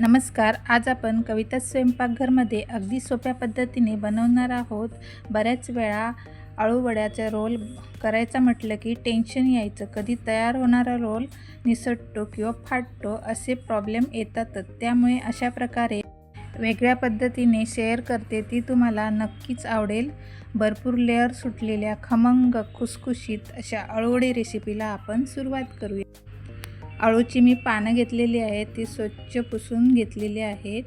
नमस्कार आज आपण कविता स्वयंपाकघरमध्ये अगदी सोप्या पद्धतीने बनवणार आहोत. बऱ्याच वेळा आळूवड्याचा रोल करायचा म्हटलं की टेन्शन यायचं. कधी तयार होणारा रोल निसटतो किंवा फाटतो असे प्रॉब्लेम येतातच. त्यामुळे अशा प्रकारे वेगळ्या पद्धतीने शेअर करते ती तुम्हाला नक्कीच आवडेल. भरपूर लेअर सुटलेल्या खमंग खुसखुशीत अशा अळूवडी रेसिपीला आपण सुरुवात करूया. अळूची मी पानं घेतलेली आहेत ती स्वच्छ पुसून घेतलेली आहेत.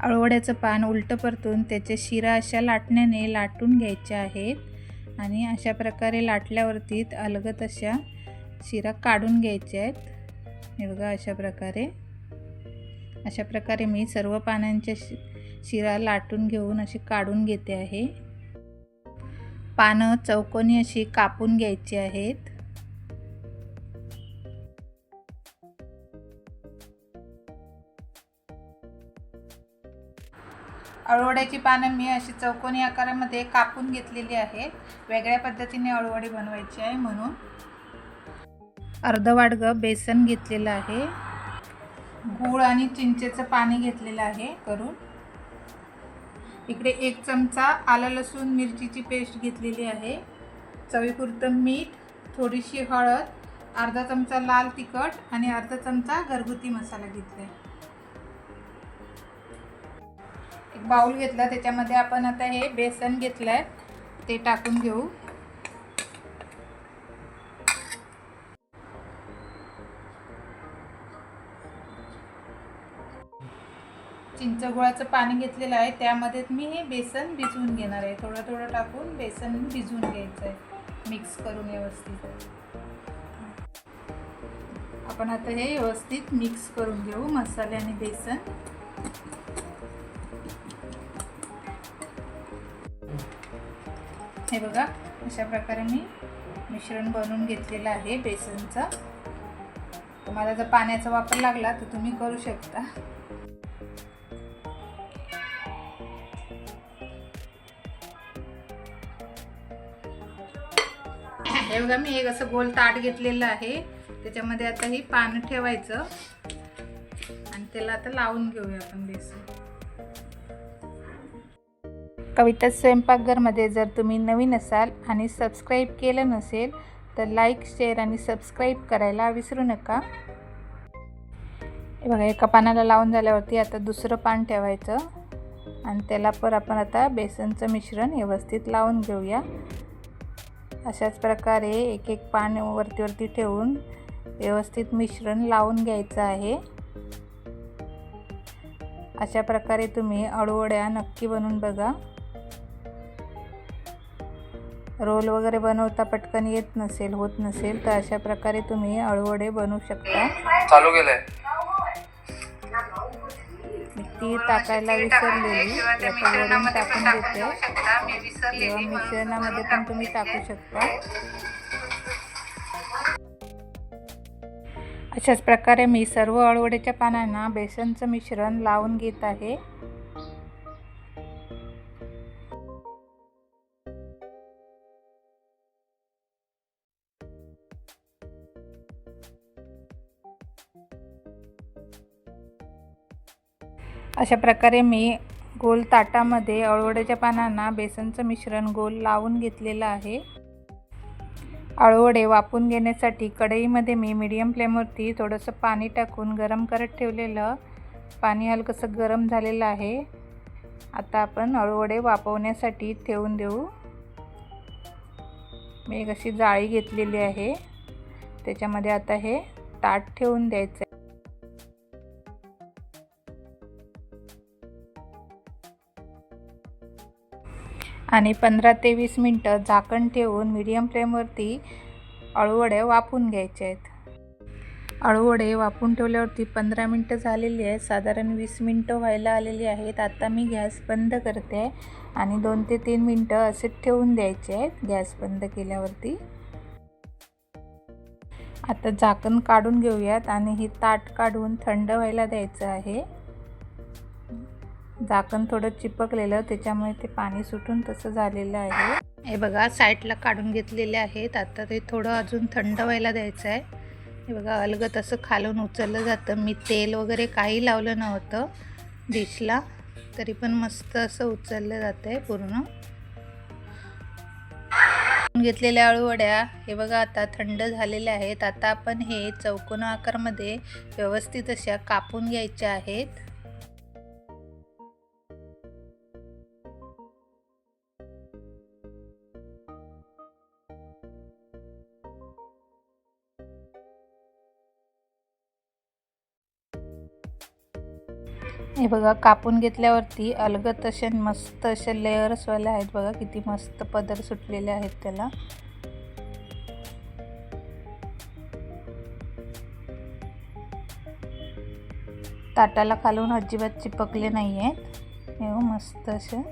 अळवड्याचं पान उलटं परतून त्याच्या शिरा अशा लाटण्याने लाटून घ्यायच्या आहेत आणि अशा प्रकारे लाटल्यावरती अलगत अशा शिरा काढून घ्यायच्या आहेत. हे बघा अशा प्रकारे. अशा प्रकारे मी सर्व पानांच्या शि शिरा लाटून घेऊन अशी काढून घेते आहे. पानं चौकोनी अशी कापून घ्यायची आहेत. अळवड्याची पानं मी अशी चौकोनी आकारामध्ये कापून घेतलेली आहे. वेगळ्या पद्धतीने अळवडी बनवायची आहे म्हणून. अर्ध वाडगं बेसन घेतलेलं आहे. गूळ आणि चिंचेचं पाणी घेतलेलं आहे करून. इकडे एक चमचा आलं लसूण मिरचीची पेस्ट घेतलेली आहे. चवीपुरतं मीठ थोडीशी हळद अर्धा चमचा लाल तिखट आणि अर्धा चमचा घरगुती मसाला घेतला आहे एक बाउल घेतला त्याच्यामध्ये आपण आता हे बेसन घेतलं आहे ते टाकून घेऊ. चिंचगुळाचं पाणी घेतलेलं आहे त्यामध्ये मी हे बेसन भिजवून घेणार आहे. थोडं थोडं टाकून बेसन भिजवून घ्यायचं आहे मिक्स करून व्यवस्थित. आपण आता हे व्यवस्थित मिक्स करून घेऊ मसाले आणि बेसन. हे बघा अशा प्रकारे मी मिश्रण बनवून घेतलेलं आहे बेसनचं. तुम्हाला जर पाण्याचा वापर लागला तर तुम्ही करू शकता. हे बघा मी एक असं गोल ताट घेतलेलं आहे. त्याच्यामध्ये आता ही पानं ठेवायचं. आणि त्याला आता लावून घेऊया आपण बेसन. कविता स्वयंपाकघरमध्ये जर तुम्ही नवीन असाल आणि सबस्क्राईब केलं नसेल तर लाईक शेअर आणि सबस्क्राईब करायला विसरू नका. बघा एका पानाला लावून झाल्यावरती आता दुसरं पान ठेवायचं. आणि त्याला पर आपण आता बेसनचं मिश्रण व्यवस्थित लावून घेऊया. अशाच प्रकारे एक एक पान वरती वरती ठेवून व्यवस्थित मिश्रण लावून घ्यायचं आहे. अशा प्रकारे तुम्ही अळूवड्या नक्की बनवून बघा. रोल वगैरे बनवता पटकन येत नसेल होत नसेल तर अशा प्रकारे तुम्ही अळूवडे बनवू शकता. चालू केलंय. ती टाकायला विसरलेली याच्या वरून टाकून देते. किंवा मिश्रणामध्ये पण तुम्ही टाकू शकता. अशाच प्रकारे मी सर्व अळवड्याच्या पानांना बेसनचं मिश्रण लावून घेत आहे. अशा प्रकारे मी गोल ताटामध्ये अळवड्याच्या पानांना बेसनचं मिश्रण गोल लावून घेतलेलं आहे. अळवडे वापून घेण्यासाठी कढईमध्ये मी मीडियम फ्लेमवरती थोडंसं पाणी टाकून गरम करत ठेवलेलं. पाणी हलकंसं गरम झालेलं आहे. आता आपण अळवडे वापवण्यासाठी ठेवून देऊ. मी एक अशी जाळी घेतलेली आहे. त्याच्यामध्ये आता हे ताट ठेवून द्यायचं आणि पंधरा ते वीस मिनटं झाकण ठेवून मीडियम फ्लेमवरती अळूवडे वाफून घ्यायचे आहेत. अळूवडे वाफून ठेवल्यावरती पंधरा मिनटं झालेली आहेत. साधारण वीस मिनटं व्हायला आलेली आहेत. आता मी गॅस बंद करते आहे आणि दोन ते तीन मिनटं असे ठेवून द्यायचे आहेत गॅस बंद केल्यावरती. आता झाकण काढून घेऊयात आणि ही ताट काढून थंड व्हायला द्यायचं आहे. झाकण थोडं चिपकलेलं त्याच्यामुळे ते पाणी सुटून तसं झालेलं आहे. हे बघा साईडला काढून घेतलेले आहेत. आता ते थोडं अजून थंड व्हायला द्यायचं आहे. हे बघा अलगत असं खालून उचललं जातं. मी तेल वगैरे काही लावलं नव्हतं डिशला तरी पण मस्त असं उचललं जातं आहे पूर्ण घेतलेल्या अळूवड्या हे बघा आता थंड झालेल्या आहेत. आता आपण हे चौकोन आकारमध्ये व्यवस्थित अशा कापून घ्यायच्या आहेत. हे बघा कापून घेतल्यावरती अलगत असे मस्त असे लेयर्स आहेत बघा किती मस्त पदर सुटलेले आहेत त्याला. ताटाला खालून अजिबात चिपकले नाही आहेत हे हो, मस्त असे.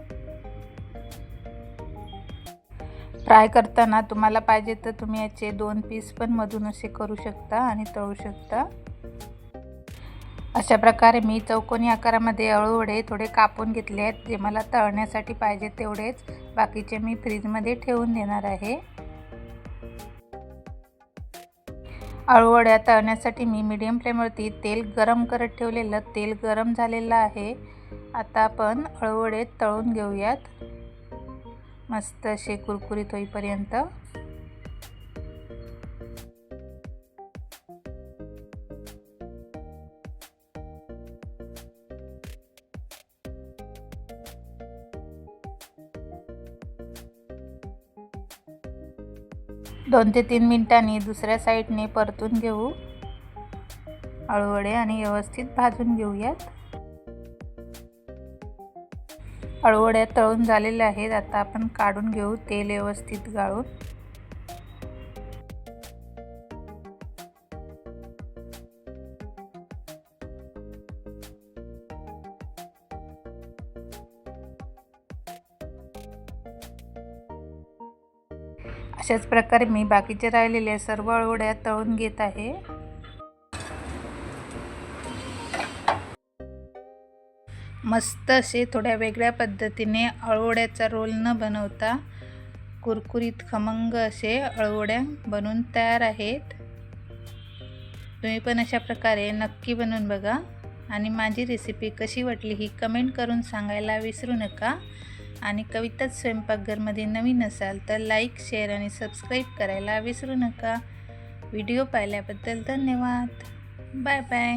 फ्राय करताना तुम्हाला पाहिजे तर तुम्ही याचे दोन पीस पण मधून असे करू शकता आणि तळू शकता. अशा प्रकारे मी चौकोनी आकारामध्ये अळूवडे थोडे कापून घेतले आहेत. जे मला तळण्यासाठी पाहिजे तेवढेच बाकीचे मी फ्रीजमध्ये ठेवून देणार आहे. अळूवड्या तळण्यासाठी मी मीडियम फ्लेमवरती तेल गरम करत ठेवलेलं तेल गरम झालेलं आहे. आता आपण अळूवडे तळून घेऊयात. मस्त असे कुरकुरीत होईपर्यंत. दोन ते तीन मिनिटांनी दुसऱ्या साईडने परतून घेऊ. अळूवडे आणि व्यवस्थित भाजून घेऊयात. अळूवड्या तळून झालेल्या आहेत. आता आपण काढून घेऊ तेल व्यवस्थित गाळून. अशाच प्रकारे मी बाकीचे राहिलेल्या सर्व अळवड्या तळून घेत आहे. मस्त असे थोड्या वेगळ्या पद्धतीने अळवड्याचा रोल न बनवता कुरकुरीत खमंग असे अळवड्या बनवून तयार आहेत. तुम्ही पण अशा प्रकारे नक्की बनवून बघा. आणि माझी रेसिपी कशी वाटली ही कमेंट करून सांगायला विसरू नका. आणि कविताच स्वयंपाकघरमध्ये नवीन असाल तर लाईक शेअर आणि सबस्क्राईब करायला विसरू नका. व्हिडिओ पाहिल्याबद्दल धन्यवाद. Bye bye